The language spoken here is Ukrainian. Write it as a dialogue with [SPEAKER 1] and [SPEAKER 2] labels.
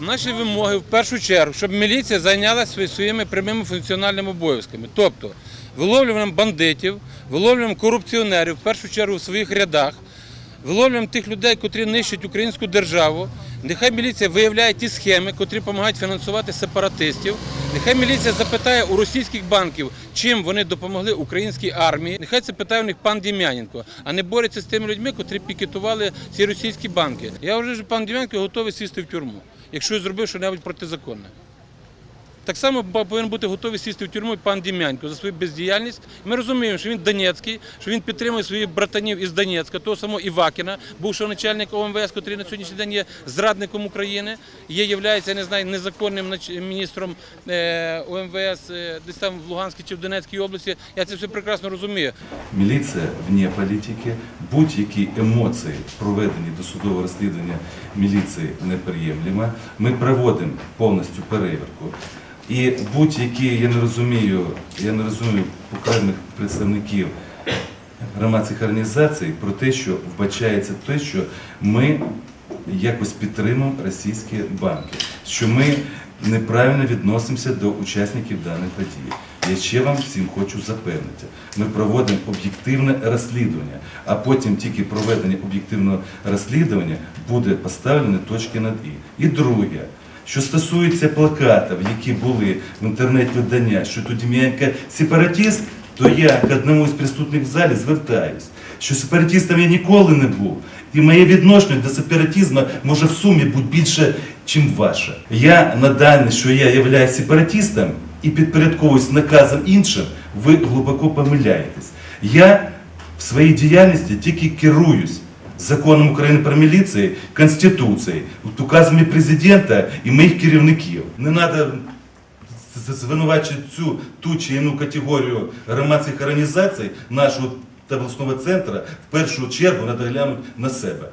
[SPEAKER 1] Наші вимоги в першу чергу, щоб міліція зайнялася своїми прямими функціональними обов'язками. Тобто виловлюванням бандитів, виловлюванням корупціонерів, в першу чергу в своїх рядах, виловлюванням тих людей, котрі нищать українську державу. Нехай міліція виявляє ті схеми, котрі допомагають фінансувати сепаратистів. Нехай міліція запитає у російських банків, чим вони допомогли українській армії. Нехай це питає у них пан Дім'яненко, а не бореться з тими людьми, котрі пікетували ці російські банки. Я вже пан Дім'яненко готовий сісти в тюрму, якщо зробив щось протизаконне. Так само повинен бути готовий сісти в тюрму пан Дім'янько за свою бездіяльність. Ми розуміємо, що він Донецький, що він підтримує своїх братанів із Донецька, того самого Івакіна, бувшого начальника ОМВС, який на сьогоднішній день є зрадником України, є, являється, я не знаю, незаконним міністром е, ОМВС е, десь там в Луганській чи в Донецькій області. Я це все прекрасно розумію.
[SPEAKER 2] Міліція вне політики, будь-які емоції в проведенні досудового розслідування міліції неприємлема. Ми проводимо повністю перевірку. І будь-які, я не розумію, я не розумію окремих представників громадських організацій про те, що вбачається те, що ми якось підтримуємо російські банки, що ми неправильно відносимося до учасників даних подій. Я ще вам всім хочу запевнити. Ми проводимо об'єктивне розслідування, а потім тільки проведення об'єктивного розслідування буде поставлені точки над і. І друге. Що стосується плакатів, які були в інтернет-видання, що тут Дем'янка сепаратист, то я к одному із присутніх в залі звертаюсь, що сепаратистом я ніколи не був. І моє відношення до сепаратизму може в сумі бути більше, ніж ваше. Я на дане, що я являюсь сепаратистом і підпорядковуюсь наказом іншим, ви глибоко помиляєтесь. Я в своїй діяльності тільки керуюсь законом України про міліцію, Конституцією, от указами президента і моїх керівників. Не треба звинувачувати цю ту чи іншу категорію громадських організацій нашого та обласного центру в першу чергу треба глянути на себе.